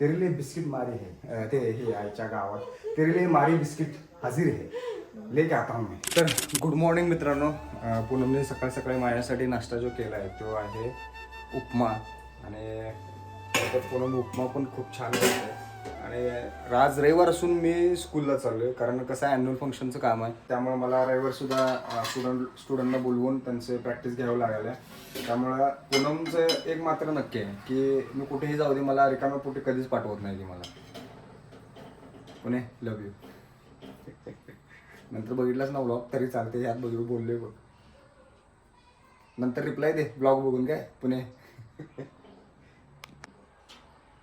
तेरे बिस्किट मारी है ते हे आईच्या गावात. तेरे मारी बिस्किट हजीर है. लेके आता हूँ मैं. तर गुड मॉर्निंग मित्रांनो. पूनमने सकाळी सकाळी माझ्यासाठी नाश्ता जो केला आहे तो आहे उपमा. आणि पूनम उपमा पण खूप छान करते आणि आज रविवार असून मी स्कूलला चाललो आहे कारण कसं आहे ॲन्युअल फंक्शनचं काम आहे. त्यामुळे मला रविवार सुद्धा स्टुडंट स्टुडंटना बोलवून त्यांचे प्रॅक्टिस घ्यावं लागलं त्यामुळं पूनमचं एक मात्र नक्की आहे की मी कुठेही जाऊ दे मला रिकाम्या कुठे कधीच पाठवत नाही ती मला. पुणे लव यू नंतर बघितलाच ना ब्लॉग तरी चालते ह्यात बघू बोलले बघ. नंतर रिप्लाय दे ब्लॉग बघून काय? पुणे.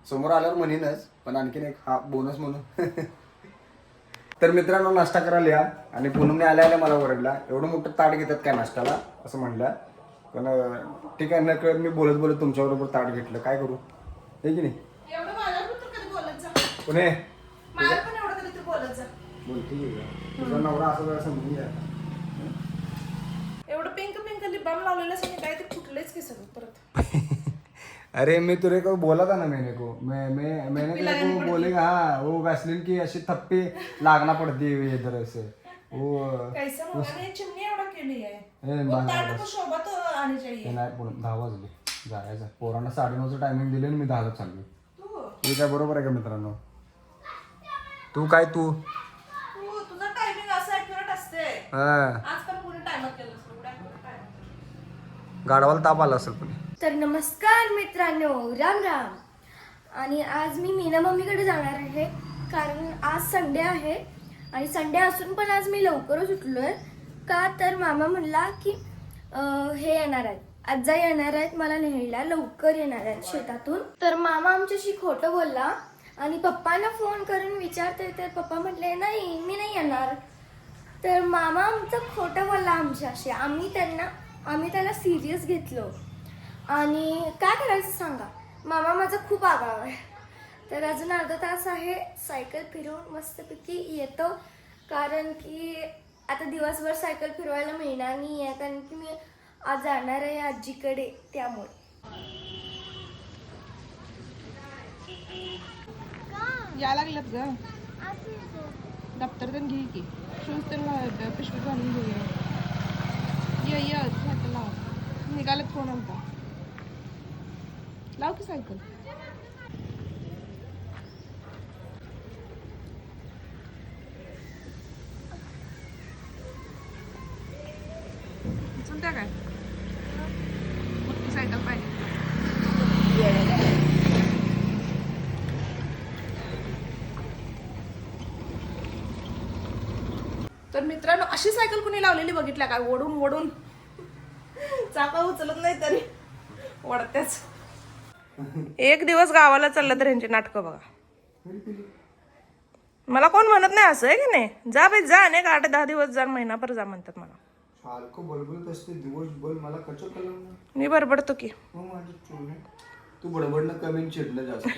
समोर आल्यावर म्हणीनच पण आणखीन एक हा बोनस म्हणून. तर मित्रांनो नाश्ता करायला या. आणि पूनमने आल्या आल्या मला ओरडला. एवढं मोठं ताट घेतात काय नाश्त्याला? असं म्हणलं. पण ठीक आहे नकळत मी बोलत बोलत तुमच्याबरोबर ताट घेतलं. काय करू? हे की नाही? पुणे. तुझा नवरा असं समजून एवढं पिंक पिंक लिबाम लावलेलं असं काय ते फुटलेच की सगळं परत. अरे मैं तेरे को बोला था ना मैंने को। मैं मैं मैंने तेरे को बोलेगा हाँ वो वैसलीन की ऐसी थप्पी लागना पड़ती है इधर से वो कैसा मुलाने चिमणी एवढा केली आहे. ए, वो बांधा ताट तो शोभा तो ते चाहिए नाही पुढं दहा वाजले. जायचं पोरांना साडेनऊचं टायमिंग दिले आणि मी दहाला चाललो तू? हे काय बरोबर आहे का मित्रांनो? तू काय तू? तू तुझा टायमिंग असं ऍक्युरेट असते. हा. आज पण कोणी टायमात केलं असतं एवढं accurate timing. गाडवाला ताप आला असेल पण. तर नमस्कार मित्रांनो राम राम. आणि आज मी मीना मम्मीकडे जाणार आहे कारण आज संडे आहे आणि संडे असून पण आज मी लवकरच आहे का तर मामा म्हणला की हे येणार आहेत. आजा येणार आहेत मला न्यायला लवकर येणार आहेत शेतातून. तर मामा आमच्याशी खोटं बोलला आणि पप्पांना फोन करून विचारते तर पप्पा म्हटले नाही मी नाही येणार. तर मामा आमचं खोटं बोलला आमच्याशी. आम्ही त्यांना आम्ही त्याला सिरियस घेतलो. आणि काय करायचं सांगा? मामा माझा खूप आगाव आहे. तर अजून अर्धा तास आहे सायकल फिरवून मस्तपैकी येतो. कारण की आता दिवसभर सायकल फिरवायला मिळणार नाही आहे कारण की मी आज जाणार आहे आजीकडे त्यामुळे. या लागल्यात ग. दप्तर तर घे की. शूज तर पिशवी घालून घेऊया. ये ये सायकल लाव. निघालत फोन आलता लाव की सायकल. चलत्या काय? मोठी सायकल पाहिजे. तर मित्रांनो अशी सायकल कुणी लावलेली बघितल्या काय ओढून ओढून. चाका उचलत नाही तरी. ओढत्याच. एक दिवस गावाला चाललं तर ह्यांची नाटकं बघा. मला कोण म्हणत नाही असं आहे की नाही? जा बाई जा नाही का आठ दहा दिवस जा महिनाभर जा म्हणतात मला. बडबडत मी बरबडतो की. हो. तू बडबडणं कमी चिडणं जास्त!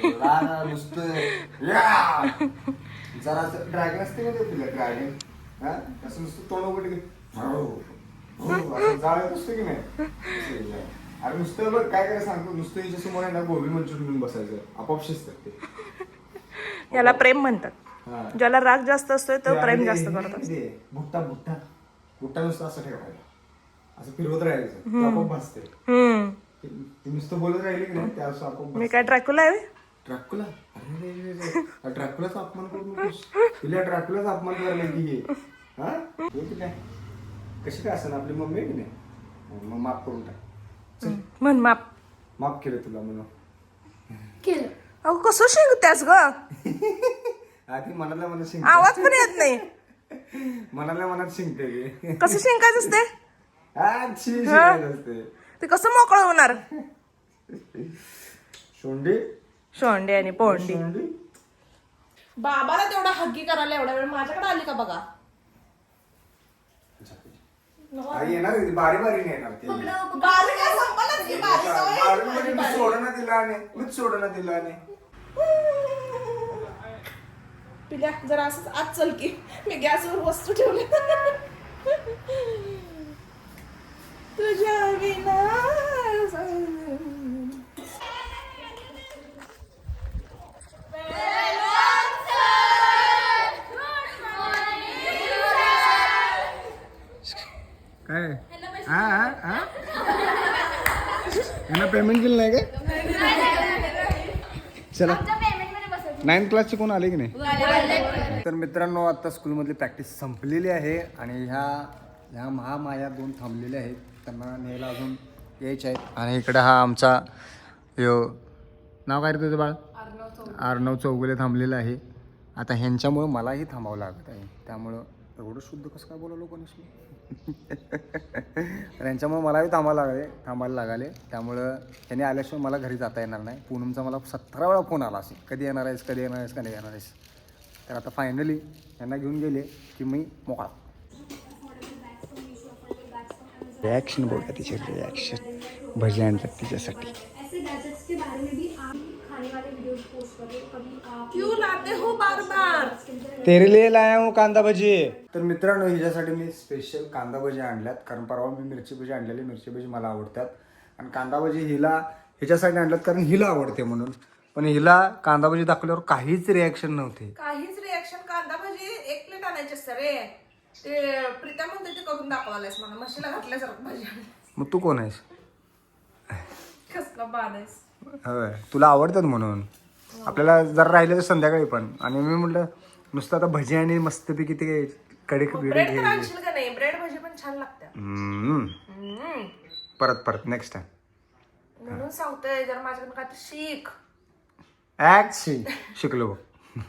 जरा ड्रॅगन असते ते तुला ड्रॅगन असं नुसतं तोंड उघड की हो, हो, असते की नाही. अरे नुसतं बघ काय काय सांगतो नुसतं हिच्या समोर आहे ना गोबी मंचुरियन घेऊन बसायचं. आपोआप शिजतात ते याला प्रेम म्हणतात. ज्याला राग जास्त असतोय तो ते प्रेम जास्त ते- करत असतो. ते भुट्टा भुट्टा भुट्टा नुसतं असं ठेवायला असं फिरवत राहायचं. ते आपोआप भासते ते ते नुसतं बोलत राहिले की नाही त्या आपोआप मी काय ट्रॅक्युला आहे? अरे रे. ड्रॅकुलाचा अपमान करू नकोस. तिला अपमान करायला की. हे? कशी काय असं आपली मम्मी की नाही? मग माफ करून टाक. म्हण माप. माफ केलं तुला म्हणून. केलं. अगं कसं शिंकत्यास ग? आधी मनातल्या मनात शिंक आवाज पण येत नाही. मनातल्या मनात शिंकते. कसं शिंकायचं असते हा, छी, शिंकायचं असते. ते कसं मोकळं होणार? शोंडी. शोंडी आणि पोंडी. शोंडी. बाबाला तेवढा हग्गी करायला एवढा वेळ माझ्याकडे आली का बघा? आई येणार आहे ती, बारी बारीने येणार ती. बारी काय संपलंच की बारी सवय. बारी म्हणजे मी सोडणं दिला आणि मीच सोडणं दिलं आणि. पिल्या जरा असंच आज चल की मी गॅसवर वस्तू ठेवली तुझ्या विना पेमेंट केलं नाही काय चला. नाईन्थ क्लासचे कोण आले की नाही? तर मित्रांनो आता स्कूलमधली प्रॅक्टिस संपलेली आहे आणि ह्या ह्या महामाया दोन थांबलेल्या आहेत. त्यांना न्यायला अजून यायचे आहेत. आणि इकडे हा आमचा यो नाव काय रे तुझं बाळ? आर्नव चौगुले थांबलेलं आहे. आता ह्यांच्यामुळं मलाही थांबावं लागत आहे. त्यामुळं एवढं शुद्ध कसं काय बोलावलो कोणीच तर यांच्यामुळे मलाही थांबायला लागले थांबायला लागले. त्यामुळं त्यांनी आल्याशिवाय मला घरी जाता येणार नाही. पूनमचा मला सतरा वेळा फोन आला असेल कधी येणार आहेस कधी येणार आहेस कधी येणार आहेस? तर आता फायनली यांना घेऊन गेले की मी मोकळा. रिॲक्शन बघा तिचे रिॲक्शन भजी आणतात तिच्यासाठी. क्यों लाते हो बार बार तेरे लिए लाया हूँ कांदा भजी तर मित्रांनो हिच्यासाठी मी स्पेशल कांदा भजी आणल्यात. कारण परवा मी मिरची भजी आणलेली. मिरची भजी मला आवडतात. आणि कांदा भजी हिला हिच्यासाठी आणल्यात कारण हिला आवडते म्हणून. पण हिला कांदा भजी दाखवल्यावर काहीच रिॲक्शन नव्हते. काहीच रिॲक्शन कांदा भाजी एक प्लेट आणायची असते रे. ते प्रीता म्हणते ते करून दाखवायलास मला म्हशीला घातल्यासारखं भाजी मग तू कोण आहेस? कसला बाद आहेस. होय. तुला आवडतात म्हणून. आपल्याला जर राहिले तर संध्याकाळी पण. आणि मी म्हटलं नुसतं आता भजी आणि मस्तपैकी ते कडे बिडे ब्रेड तर घ्यायचे आणशील का नाही? ब्रेड भाजी पण छान लागते हम्म. हम्म. परत परत नेक्स्ट टाइम म्हणून सांगतोय जर माझ्याकडे काय तर शिक. ऍक्शन शिकलो. बघ.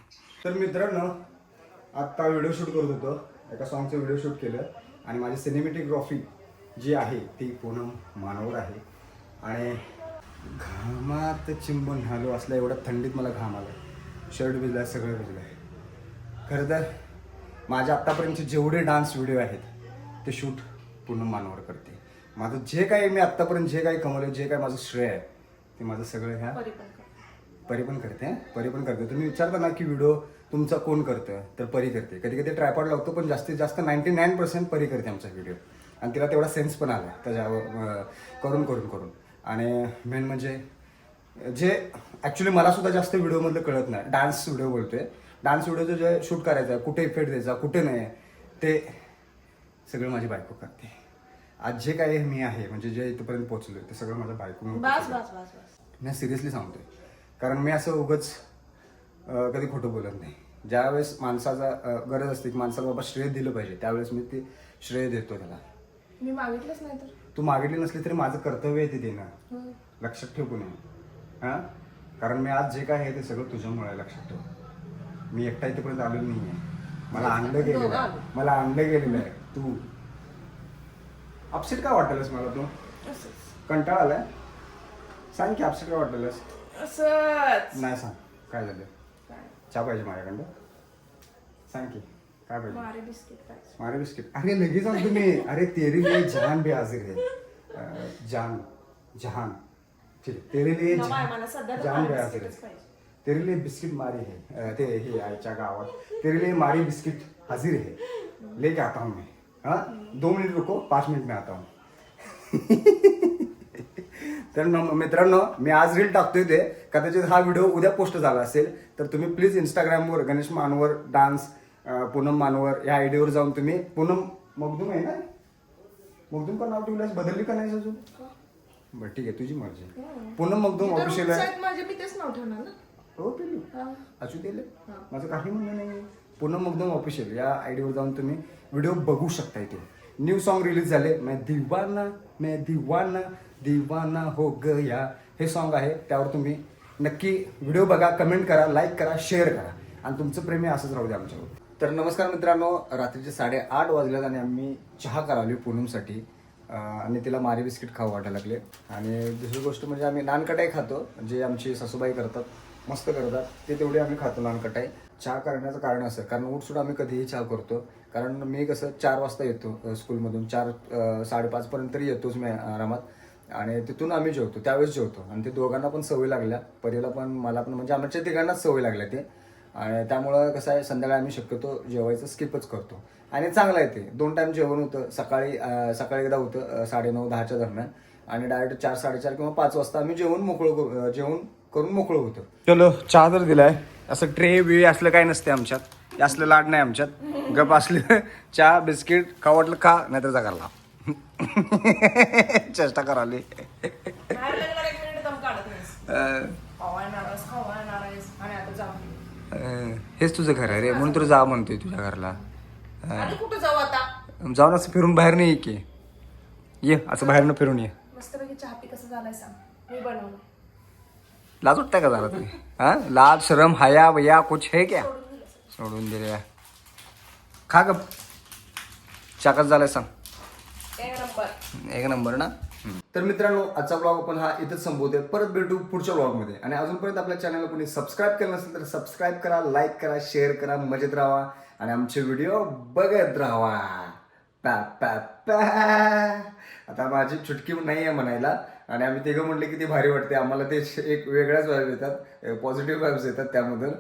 तर मित्रांनो आत्ता व्हिडिओ शूट करत होतो. एका सॉंगचं व्हिडिओ शूट केलं. आणि माझी सिनेमॅटोग्राफी जी आहे ती पूनम मानवर आहे. आणि घामात चिंबून झालो असल्या एवढ्या थंडीत मला घाम आला. शर्ट भिजलाय सगळं भिजलंय. खरं तर माझ्या आत्तापर्यंतचे जेवढे डान्स व्हिडिओ आहेत ते शूट पूनम मानवर करते. माझं जे काही मी आत्तापर्यंत जे काही कमवलं जे काही माझं श्रेय आहे ते माझं सगळं ह्या परी पण करते? परी पण करते तुम्ही विचारता ना की व्हिडिओ तुमचा कोण करतं तर परी करते. कधी कधी ट्रायपॉड लावतो पण जास्तीत जास्त नाईन्टी नाईन पर्सेंट परी करते आमचा व्हिडिओ. आणि तिला तेवढा सेन्स पण आला त्याच्यावर करून करून करून. आणि मेन म्हणजे जे ॲक्च्युली मला सुद्धा जास्त व्हिडिओमधलं कळत नाही. डान्स व्हिडिओ बोलतोय. डान्स व्हिडिओचं जे शूट करायचं आहे कुठे इफेक्ट द्यायचा कुठे नाही ते सगळं माझी बायको करते. आज जे काही मी आहे म्हणजे जे इथपर्यंत पोहोचलोय ते सगळं माझ्या बायको बस बस बस बस. मी सिरियसली सांगतोय. कारण मी असं उगच कधी खोटं बोलत नाही. ज्यावेळेस माणसाचा गरज असते की माणसाला बाबा श्रेय दिलं पाहिजे त्यावेळेस मी ते श्रेय देतो त्याला. मी मागितलंच नाही तर? तू मागितली नसली तरी माझं कर्तव्य आहे ते देणं. लक्षात ठेव कुणी हां? कारण मी आज जे काय आहे ते सगळं तुझ्यामुळे आहे, लक्षात ठेव. मी एकटा इथेपर्यंत आलेलो नाही आहे मला आणलं गेलेलं आहे. आलो. मला आणलं गेलेलं आहे. तू. अपसेट का वाटलंस मला तू? असंच. कंटाळा आलाय? सांग की अपसेट का वाटलेलंस असंच. नाही सांग. काय झालं? चहा पाहिजे माझ्याकडं. सांग की. काय पाहिजे मारे बिस्किट पाहिजे मारे बिस्किट. अरे लगेच सांगतो मी अरे तेरे लिए जान भी हाजिर है. अं, जान जहान. ठीक आहे तेरे लिए नको आहे, जान मला सध्या तर जान भी मारे हाजिर बिस्किटच है पाहिजे. तेरे लिए बिस्किट मारी है. अं, ते हे आईच्या गावात. तेरे लिए मारी बिस्किट हाजिर है. लेके आता हूँ मैं. हाँ? दो मिनिट रुको पाच मिनिट में आता हूँ. तर न- मित्रांनो मी आज रील टाकतोय ते. कदाचित हा व्हिडिओ उद्या पोस्ट झाला असेल तर तुम्ही प्लीज इंस्टाग्रामवर गणेश मानवर डान्स पूनम मानवर या आयडीवर जाऊन तुम्ही पूनम मगदूम आहे ना? मगदूम का नाव ठेवल्यास बदलली का नाही अजून? बरं ठीक आहे तुझी मर्जी. पूनम मगदूम ऑफिशियल आहे. रूट माझे मी तेच नाव ठेवणार ना? हो पिल्लू. हा. असू दिले माझं काही म्हणणं नाही पूनम मगदम ऑफिशियल या आयडीवर जाऊन तुम्ही व्हिडिओ बघू शकता इथे. न्यू सॉन्ग रिलीज झाले. मैं दीवाना मैं दीवाना दीवाना हो गया. हे सॉन्ग आहे. त्यावर तुम्ही नक्की व्हिडिओ बघा कमेंट करा लाईक करा शेअर करा. आणि तुमचं प्रेम हे असंच राहू द्या आमच्यावर तर नमस्कार मित्रांनो रात्रीचे साडेआठ वाजल्यात आणि आम्ही चहा करावली पूनमसाठी. आणि तिला मारी बिस्किट खाऊ वाटायला लागले. आणि दुसरी गोष्ट म्हणजे आम्ही नानकटाई खातो जे आमची सासूबाई करतात मस्त करतात ते तेवढे आम्ही खातो नानकटाई. चहा करण्याचं कारण असं कारण उठसूट आम्ही कधीही चहा करतो. कारण मी कसं चार वाजता येतो स्कूलमधून. चार साडेपाचपर्यंत तरी येतोच मी आरामात. आणि तिथून आम्ही जेवतो त्यावेळेस जेवतो. आणि ते दोघांना पण सवय लागल्या परीला पण मला पण म्हणजे आमच्या तिघांनाच सवय लागल्या ते. आणि त्यामुळं कसं आहे संध्याकाळी आम्ही शक्यतो जेवायचं स्किपच करतो. आणि चांगलं आहे ते. दोन टाइम जेवण होतं. सकाळी सकाळी एकदा होतं अं, साडेनऊ दहाच्या दरम्यान. आणि डायरेक्ट चार साडेचार किंवा पाच वाजता आम्ही जेवण मोकळं जेवण करून मोकळं होतं. चलो चहा तर दिलाय. असं ट्रे बी असलं काय नसते आमच्यात. असलं लाड नाही आमच्यात. गप असलं चहा बिस्किट खा वाटलं खा नाहीतर जा करला चेष्टा कराली हेच तुझं घर आहे रे. म्हणून तुला जा म्हणतोय तुझ्या घरला. कुठं जाऊ आता? जाऊन असं फिरून बाहेर नाही ये की. ये असं बाहेरनं फिरून ये. मस्तपैकी चहा पी कसं झालाय सांग. मी बनवलं. लाज वाटतं का जरा तुम्ही हा? लाज शरम हया वया कुछ है क्या? सोडून दिले खा ग चाकच झालाय सांग. एक नंबर. एक नंबर ना? तर मित्रांनो आजचा ब्लॉग आपण हा इथंच संपवतोय. परत भेटू पुढच्या ब्लॉगमध्ये आणि अजूनपर्यंत आपल्या चॅनलला कोणी सबस्क्राईब केलं नसेल तर सबस्क्राईब करा लाईक करा शेअर करा मजेत राहा. आणि आमचे व्हिडिओ बघत राहा. पॅ पॅ पॅ. आता माझी चुटकी नाही आहे म्हणायला. आणि आम्ही तिघं म्हटलं की ती भारी वाटते. आम्हाला ते एक वेगळ्याच वाईब येतात. पॉझिटिव्ह वाईब्स येतात त्यामधून.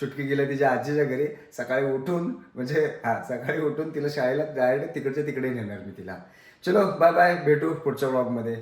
चुटकी गेल्या तिच्या आजीच्या घरी. सकाळी उठून म्हणजे हा सकाळी उठून तिला शाळेला डायरेक्ट तिकडच्या तिकडे नेणार मी तिला. चलो बाय बाय भेटू पुढच्या ब्लॉगमध्ये